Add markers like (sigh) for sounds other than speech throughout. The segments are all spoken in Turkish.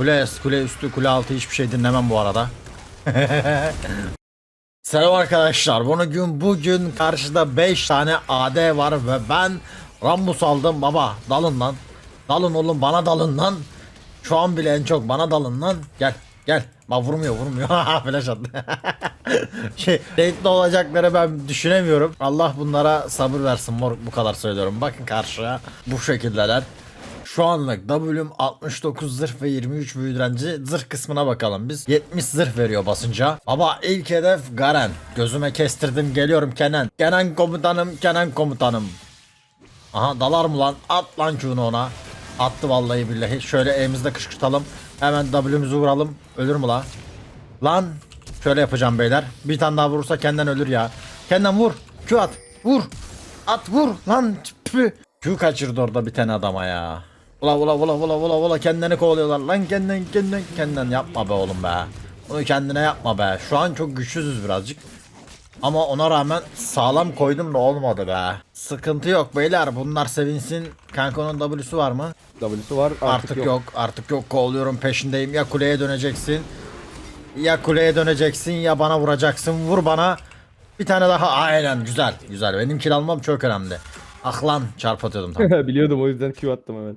Kule, kule üstü, kule altı hiçbir şey dinlemem bu arada. (laughs) Selam arkadaşlar. Bunu gün bugün karşıda 5 tane AD var ve ben Rambus aldım baba. Dalın lan. Dalın oğlum bana dalın lan. Şu an bile en çok bana dalın lan. Gel gel. Bak vurmuyor vurmuyor. (laughs) Flash attı. (laughs) şey, renkli olacakları ben düşünemiyorum. Allah bunlara sabır versin moruk bu kadar söylüyorum. Bakın karşıya bu şekildeler. Şu anlık W'm 69 zırh ve 23 büyüdrenci zırh kısmına bakalım biz. 70 zırh veriyor basınca. Ama ilk hedef Garen. Gözüme kestirdim geliyorum Kenan. Kenan komutanım Kenan komutanım. Aha dalar mı lan? At lan Q'nu ona. Attı vallahi billahi. Şöyle elimizde kışkırtalım. Hemen W'mizi vuralım. Ölür mü la? Lan. Şöyle yapacağım beyler. Bir tane daha vurursa kendinden ölür ya. Kendinden vur. Q at. Vur. At vur. Lan. Q kaçırdı orada bir tane adama ya. Ula ula ula ula ula ula kendini kovalıyorlar lan kendin kendin kendin yapma be oğlum be. Bunu kendine yapma be. Şu an çok güçsüzüz birazcık. Ama ona rağmen sağlam koydum da olmadı be. Sıkıntı yok beyler bunlar sevinsin. Kanko'nun W'su var mı? W'su var artık, artık yok. yok. Artık yok kovalıyorum peşindeyim ya kuleye döneceksin. Ya kuleye döneceksin ya bana vuracaksın vur bana. Bir tane daha aynen güzel güzel benim kill almam çok önemli. Ah Aklan çarpatıyordum tam. (laughs) Biliyordum o yüzden Q attım hemen.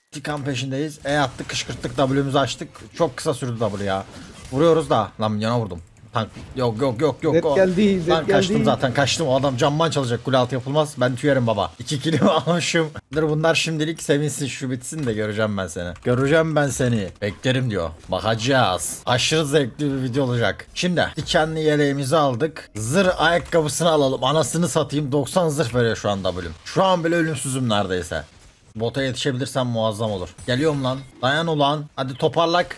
İntikam peşindeyiz. E attık kışkırttık W'mizi açtık. Çok kısa sürdü W ya. Vuruyoruz da. Lan milyona vurdum. Tank yok yok yok yok. Zed o- geldi, Zed Lan kaçtım geldi. zaten kaçtım. O adam camman çalacak. Kule altı yapılmaz. Ben tüyerim baba. İki kilimi (laughs) almışım. Dur bunlar şimdilik sevinsin şu bitsin de göreceğim ben seni. Göreceğim ben seni. Beklerim diyor. Bakacağız. Aşırı zevkli bir video olacak. Şimdi dikenli yeleğimizi aldık. Zırh ayakkabısını alalım. Anasını satayım. 90 zırh veriyor şu an W'm. Şu an bile ölümsüzüm neredeyse. Bota yetişebilrsem muazzam olur. Geliyorum lan. Dayan ulan. Hadi toparlak.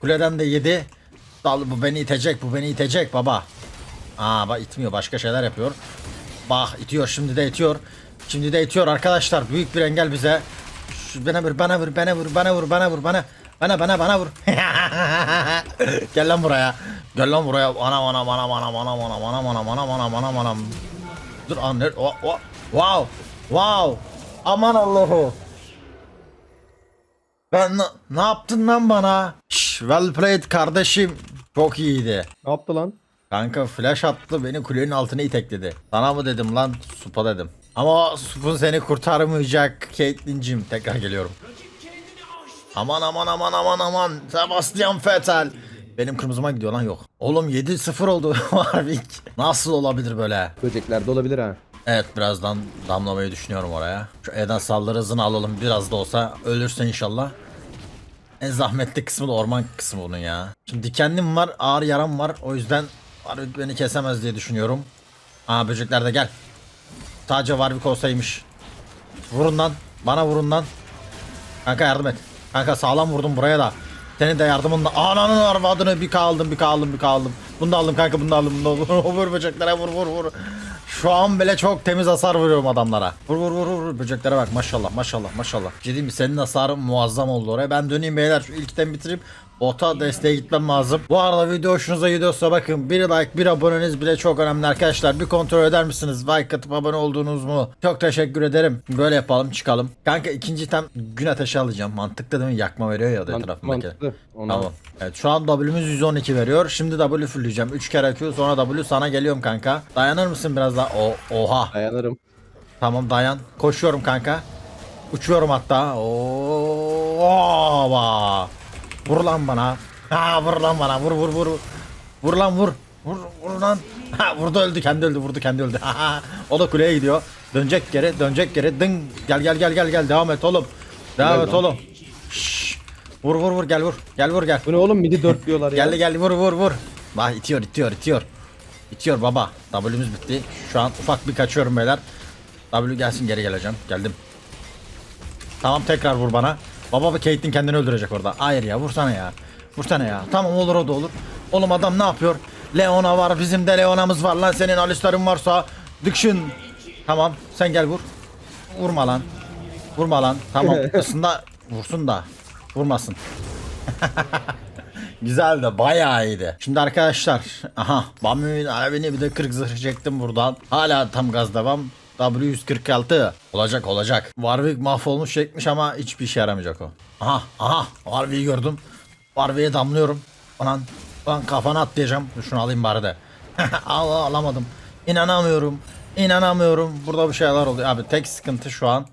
Kuleden de yedi. Dal bu beni itecek, bu beni itecek baba. Aa bak itmiyor, başka şeyler yapıyor. Bak itiyor, şimdi de itiyor. Şimdi de itiyor arkadaşlar. Büyük bir engel bize. Şu bana vur, bana vur, bana vur, bana vur, bana vur, bana. Bana bana bana vur. Gel lan buraya. Gel lan buraya. Ana ana ana ana ana ana ana ana ana ana ana ana ana. Dur an ne? o- o- Wow. Wow. Aman Allah'u. Ben ne yaptın lan bana? Şş, well played kardeşim. Çok iyiydi. Ne yaptı lan? Kanka flash attı beni kulenin altına itekledi. Sana mı dedim lan? Supa dedim. Ama Sup'un seni kurtarmayacak Caitlyn'cim. Tekrar geliyorum. Aman aman aman aman aman. Sebastian Vettel. Benim kırmızıma gidiyor lan yok. Oğlum 7-0 oldu (laughs) Warwick. Nasıl olabilir böyle? Böcekler de olabilir ha. Evet birazdan damlamayı düşünüyorum oraya. Şu Eden saldırı hızını alalım biraz da olsa ölürse inşallah. En zahmetli kısmı da orman kısmı bunun ya. Şimdi dikenlim var ağır yaram var o yüzden Warwick beni kesemez diye düşünüyorum. Aa böcekler de gel. Sadece Warwick olsaymış. Vurun lan bana vurun lan. Kanka yardım et. Kanka sağlam vurdum buraya da. Senin de yardımınla ananın arvadını bir kaldım bir kaldım bir kaldım. Bunu da aldım kanka bunu da aldım bunu da aldım. (laughs) vur böceklere vur vur vur. Şu an bile çok temiz hasar vuruyorum adamlara. Vur vur vur vur böceklere bak maşallah maşallah maşallah. Ciddi senin hasarın muazzam oldu oraya. Ben döneyim beyler şu ilkten bitirip bota desteğe gitmem lazım. Bu arada video hoşunuza gidiyorsa bakın bir like bir aboneniz bile çok önemli arkadaşlar. Bir kontrol eder misiniz? Like atıp abone oldunuz mu? Çok teşekkür ederim. Böyle yapalım çıkalım. Kanka ikinci item gün ateşi alacağım. Mantıklı değil mi? Yakma veriyor ya Man- etrafındaki. mantıklı. Ona Tamam. Evet şu an W'miz 112 veriyor. Şimdi W fullleyeceğim. 3 kere Q sonra W sana geliyorum kanka. Dayanır mısın biraz daha? O, oha. dayanırım. Tamam dayan. Koşuyorum kanka. Uçuyorum hatta. Oo, Vur lan bana. Ha vur lan bana. Vur vur vur. Vur lan vur. Vur vur lan. Ha vurdu öldü kendi öldü vurdu kendi öldü. Ha, o da kuleye gidiyor. Dönecek geri dönecek geri. Dın gel gel gel gel gel devam et oğlum. Devam et lan. oğlum. Şşş. Vur vur vur gel vur. Gel vur gel. Bu ne oğlum midi dörtlüyorlar ya. Geldi geldi vur vur vur. Bak itiyor itiyor itiyor. İtiyor baba. W'miz bitti. Şu an ufak bir kaçıyorum beyler. W gelsin geri geleceğim. Geldim. Tamam tekrar vur bana. Baba Caitlyn kendini öldürecek orada. Hayır ya vursana ya. Vursana ya. Tamam olur o da olur. Oğlum adam ne yapıyor? Leona var bizim de Leona'mız var lan senin Alistar'ın varsa. Dıkşın. Tamam sen gel vur. Vurma lan. Vurma lan. Tamam (laughs) aslında vursun da vurmasın. (laughs) Güzel de bayağı iyiydi. Şimdi arkadaşlar aha Bami'nin arabini bir de 40 zırh çektim buradan. Hala tam gaz devam. W146 olacak olacak. Warwick mahvolmuş çekmiş ama hiçbir işe yaramayacak o. Aha aha Warwick'i gördüm. Warwick'e damlıyorum. Anan lan kafana atlayacağım. Şunu alayım bari de. (laughs) Al alamadım. İnanamıyorum. İnanamıyorum. Burada bir şeyler oluyor. Abi tek sıkıntı şu an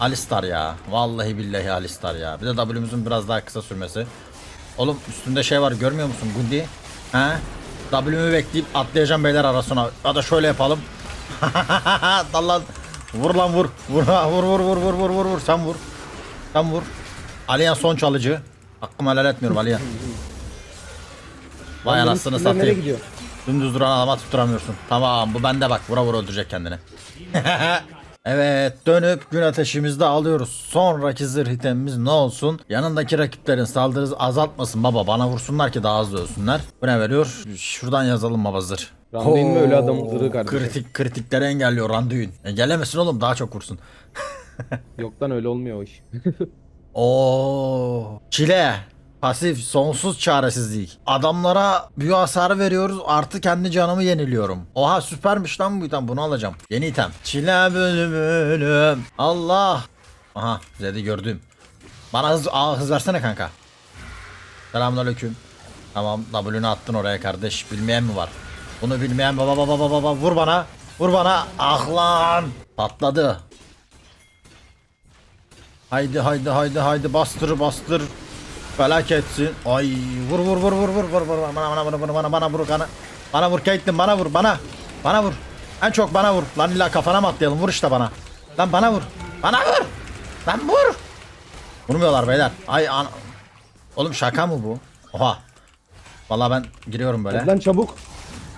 Alistar ya. Vallahi billahi Alistar ya. Bir de W'muzun biraz daha kısa sürmesi. Oğlum üstünde şey var görmüyor musun Gundi? He? W'mü bekleyip atlayacağım beyler arasına. Ya da şöyle yapalım. (laughs) Dal lan. Vur lan vur. Vur vur vur vur vur vur vur vur. Sen vur. Sen vur. Aliyan son çalıcı. Hakkımı helal etmiyorum Aliyan. Vay anasını satayım. Dümdüz duran adama tutturamıyorsun. Tamam bu bende bak vura vura öldürecek kendini. (laughs) evet dönüp gün ateşimizde alıyoruz. Sonraki zırh itemimiz ne olsun? Yanındaki rakiplerin saldırısı azaltmasın baba. Bana vursunlar ki daha hızlı ölsünler. Bu ne veriyor? Şuradan yazalım baba zırh. Randuin mi öyle zırhı kardeşim? Kritik, kritikleri engelliyor Randuin. E, gelemesin oğlum daha çok vursun. (laughs) Yok lan öyle olmuyor o iş. (laughs) Oo, çile. Pasif, sonsuz çaresizlik. Adamlara büyü hasarı veriyoruz artı kendi canımı yeniliyorum. Oha süpermiş lan bu item bunu alacağım. Yeni item. Çile bölümüm. Allah. Aha Zed'i gördüm. Bana hız, aa, hız versene kanka. Selamünaleyküm. Tamam W'nu attın oraya kardeş. Bilmeyen mi var? Bunu bilmeyen baba baba baba baba vur bana. Vur bana. Ah lan. Patladı. Haydi haydi haydi haydi bastır bastır. Felaketsin. Ay vur vur vur vur vur vur vur bana bana bana bana bana bana vur bana. Bana vur Caitlyn bana vur bana. Bana vur. En çok bana vur. Lan illa kafana mı atlayalım vur işte bana. Lan bana vur. Bana vur. Lan vur. Vurmuyorlar beyler. Ay an Oğlum şaka mı bu? Oha. Vallahi ben giriyorum böyle. Lan çabuk.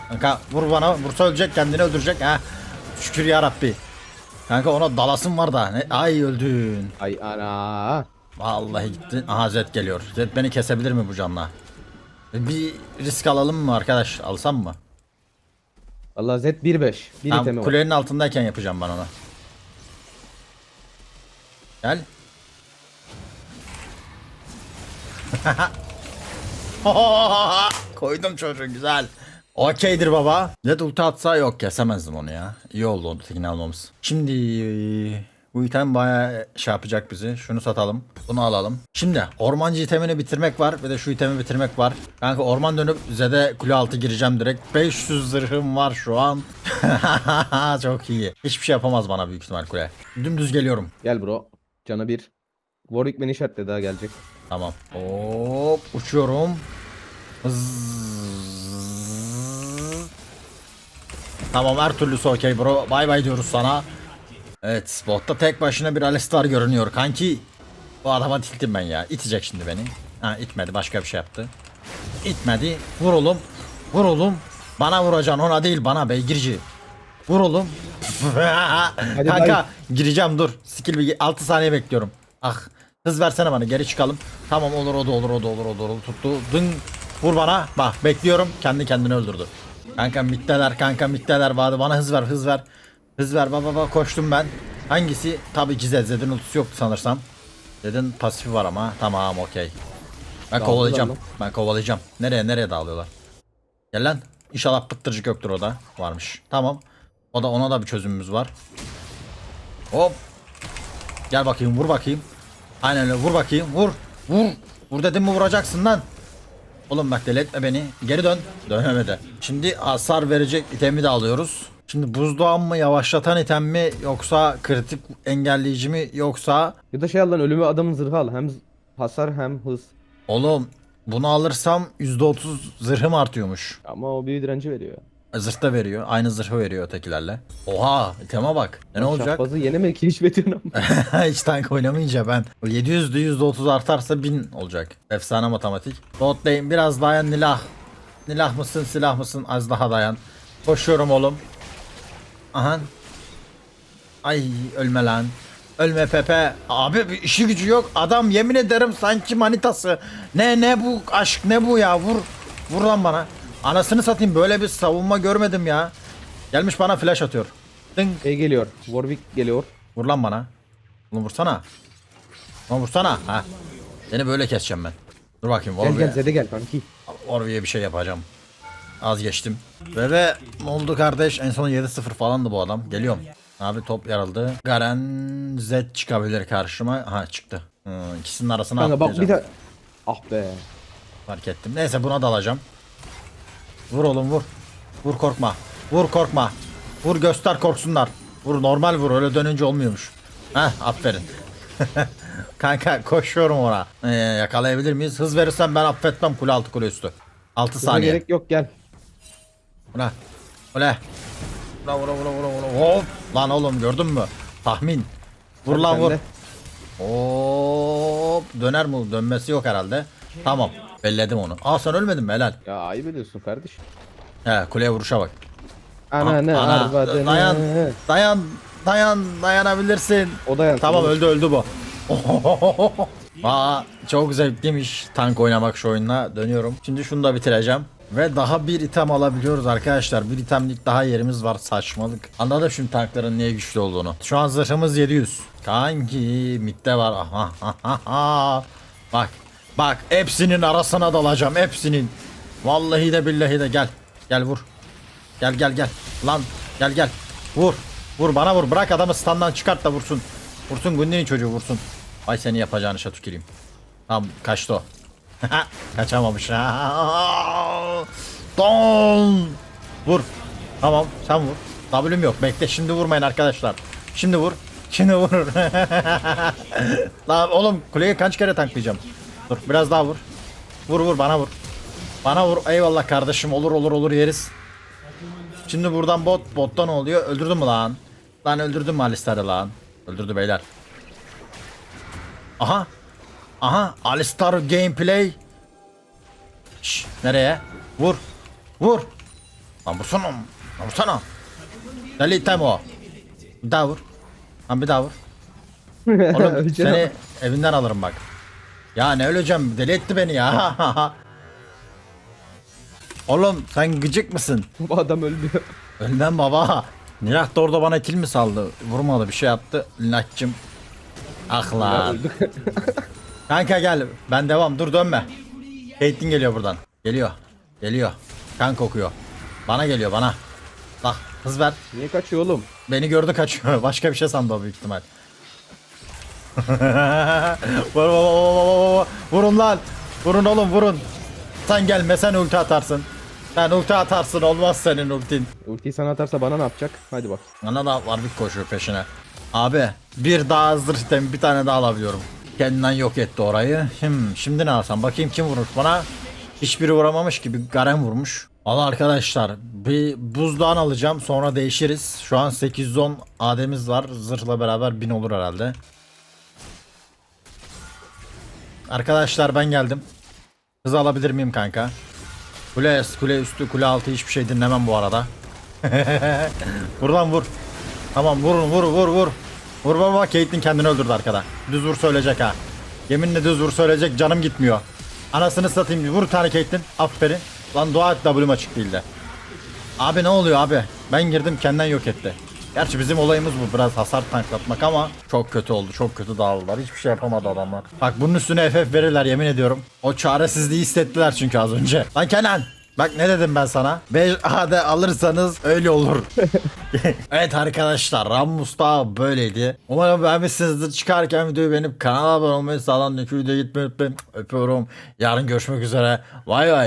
Kanka vur bana. Vursa ölecek kendini öldürecek ha. Şükür ya Rabbi. Kanka ona dalasım var da. Ne? Ay öldün. Ay ana. Vallahi gitti. Aha Zed geliyor. Zed beni kesebilir mi bu canla? Bir risk alalım mı arkadaş? Alsam mı? Valla Z 1-5. Bir Tamam, itemi var. kulenin altındayken yapacağım ben onu. Gel. (laughs) Koydum çocuğu güzel. Okeydir baba. Zed ulti atsa yok kesemezdim onu ya. İyi oldu onu tekini almamız. Şimdi bu item bayağı şey yapacak bizi. Şunu satalım. Bunu alalım. Şimdi ormancı itemini bitirmek var. Ve de şu itemi bitirmek var. Kanka orman dönüp Zed'e kule altı gireceğim direkt. 500 zırhım var şu an. (laughs) Çok iyi. Hiçbir şey yapamaz bana büyük ihtimal kule. Dümdüz geliyorum. Gel bro. Cana 1. Warwick beni işaretledi daha gelecek. Tamam. Hop uçuyorum. Hızz. Tamam her türlüsü okey bro. Bay bay diyoruz sana. Evet botta tek başına bir Alistar görünüyor kanki. Bu adama tiltim ben ya. İtecek şimdi beni. Ha itmedi başka bir şey yaptı. İtmedi. Vur oğlum. Vur oğlum. Bana vuracaksın ona değil bana beygirci. Vur oğlum. (laughs) Kanka bay. gireceğim dur. Skill bir 6 saniye bekliyorum. Ah hız versene bana geri çıkalım. Tamam olur o da olur o da olur o da olur. Tuttu. Dın. Vur bana. Bak bekliyorum. Kendi kendini öldürdü. Kanka mitteler kanka mitteler vardı. Bana hız ver hız ver. Hız ver baba baba koştum ben. Hangisi? Tabii ki Zed. Zed'in ultisi yoktu sanırsam. Zed'in pasifi var ama. Tamam okey. Ben Dağıldılar kovalayacağım. lan. Ben kovalayacağım. Nereye nereye dağılıyorlar? Gel lan. İnşallah pıttırcık yoktur o da. Varmış. Tamam. O da ona da bir çözümümüz var. Hop. Gel bakayım vur bakayım. Aynen öyle vur bakayım vur. Vur. Vur dedim mi vuracaksın lan. Oğlum bak deli etme beni. Geri dön. Dönemedi. Şimdi hasar verecek itemi de alıyoruz. Şimdi buzdoğan mı yavaşlatan item mi yoksa kritik engelleyici mi yoksa Ya da şey al lan ölümü adamın zırhı al. Hem hasar hem hız. oğlum bunu alırsam %30 zırhım artıyormuş. Ama o büyü direnci veriyor. Zırh da veriyor. Aynı zırhı veriyor ötekilerle. Oha iteme bak. E ne olacak? Şahbazı yenemedi ki hiç veriyorsun ama. (laughs) Hiç tank oynamayınca ben 700'de %30 artarsa 1000 olacak. Efsane matematik. Bot lane biraz dayan Nilah. Nilah mısın silah mısın az daha dayan. Koşuyorum oğlum. Aha. Ay ölme lan. Ölme Pepe. Abi bir işi gücü yok. Adam yemin ederim sanki manitası. Ne ne bu aşk ne bu ya vur. Vur lan bana. Anasını satayım böyle bir savunma görmedim ya. Gelmiş bana flash atıyor. Ding. Şey geliyor. Warwick geliyor. Vur lan bana. Oğlum vursana. Lan vursana. Ha. Seni böyle keseceğim ben. Dur bakayım. Gel gel Zede gel kanki. Oraya bir şey yapacağım. Az geçtim. Ve ve oldu kardeş? En son 7-0 falandı bu adam. Geliyorum. Abi top yarıldı. Garen Z çıkabilir karşıma. Ha çıktı. Hı, ikisinin arasına Kanka bak bir de... Ah be. Fark ettim. Neyse buna dalacağım. Vur oğlum vur. Vur korkma. Vur korkma. Vur göster korksunlar. Vur normal vur öyle dönünce olmuyormuş. Heh aferin. (laughs) Kanka koşuyorum ona. Ee, yakalayabilir miyiz? Hız verirsen ben affetmem kule altı kule üstü. 6 Hıza saniye. gerek yok gel. Ula. Ula. Ula ula ula ula ula. Hop. Lan oğlum gördün mü? Tahmin. Vur lan vur. Hop. Döner mi? Dönmesi yok herhalde. Tamam. Belledim onu. Aa sen ölmedin mi helal? Ya ayıp ediyorsun kardeş. He kuleye vuruşa bak. Ana ne Ana, arvadını. dayan. Dayan. Dayan. Dayanabilirsin. O dayan. Tamam öldü öldü bu. (laughs) Aa, çok zevkliymiş tank oynamak şu oyunla. Dönüyorum. Şimdi şunu da bitireceğim. Ve daha bir item alabiliyoruz arkadaşlar. Bir itemlik daha yerimiz var saçmalık. Anladım şimdi tankların niye güçlü olduğunu. Şu an zırhımız 700. Kanki mitte var. Aha, aha, aha. Bak. Bak hepsinin arasına dalacağım. Hepsinin. Vallahi de billahi de gel. Gel vur. Gel gel gel. Lan gel gel. Vur. Vur bana vur. Bırak adamı standdan çıkart da vursun. Vursun Gundi'nin çocuğu vursun. Ay seni yapacağını şa tüküreyim. Tamam kaçtı o. (laughs) Kaçamamış. (laughs) Don. Vur. Tamam sen vur. W'm yok. Bekle şimdi vurmayın arkadaşlar. Şimdi vur. Şimdi vur. (laughs) Lan oğlum kuleyi kaç kere tanklayacağım? Dur biraz daha vur. Vur vur bana vur. Bana vur. Eyvallah kardeşim. Olur olur olur yeriz. Şimdi buradan bot botta ne oluyor? Öldürdün mü lan? Lan öldürdün mü Alistar'ı lan? Öldürdü beyler. Aha. Aha. Alistar gameplay. Şş, nereye? Vur. Vur. Lan vursana. Lan vursana. Deli o. Bir daha vur. Lan bir daha vur. (laughs) Oğlum seni evinden alırım bak. Ya ne öleceğim? Deli etti beni ya. (laughs) Oğlum sen gıcık mısın? Bu adam öldü. Ölmem baba. Nilah da orada bana kill mi saldı? Vurmadı bir şey yaptı. Linakçım. Ah lan. (laughs) Kanka gel. Ben devam. Dur dönme. Caitlyn geliyor buradan. Geliyor. Geliyor. Kan kokuyor. Bana geliyor bana. Bak hız ver. Niye kaçıyor oğlum? Beni gördü kaçıyor. (laughs) Başka bir şey sandı o büyük ihtimal. (laughs) vur, vur, vur, vur, vur. Vurun lan. Vurun oğlum vurun. Sen gelme sen ulti atarsın. Sen ulti atarsın olmaz senin ultin. Ultiyi sana atarsa bana ne yapacak? Hadi bak. Ana da var bir koşuyor peşine. Abi bir daha hazır item bir tane daha alabiliyorum. Kendinden yok etti orayı. Hmm, şimdi ne alsam bakayım kim vurmuş bana. Hiçbiri vuramamış gibi Garen vurmuş. Valla arkadaşlar bir buzdağın alacağım sonra değişiriz. Şu an 810 ademiz var. Zırhla beraber 1000 olur herhalde. Arkadaşlar ben geldim. Hız alabilir miyim kanka? Kule, kule üstü, kule altı hiçbir şey dinlemem bu arada. (laughs) vur lan vur. Tamam vurun vur vur vur. Vur baba Caitlyn kendini öldürdü arkada. Düz vur söyleyecek ha. Yeminle düz vur söyleyecek canım gitmiyor. Anasını satayım vur tane Caitlyn. Aferin. Lan dua et W'm açık değildi. Abi ne oluyor abi? Ben girdim kendinden yok etti. Gerçi bizim olayımız bu biraz hasar tanklatmak ama çok kötü oldu. Çok kötü dağıldılar. Hiçbir şey yapamadı adamlar. Bak bunun üstüne FF verirler yemin ediyorum. O çaresizliği hissettiler çünkü az önce. Lan Kenan Bak ne dedim ben sana? 5 AD alırsanız öyle olur. (laughs) evet arkadaşlar Rammus da böyleydi. Umarım beğenmişsinizdir. Çıkarken videoyu beğenip kanala abone olmayı sağlam. Videoya gitmeyi unutmayın. Öpüyorum. Yarın görüşmek üzere. Vay vay.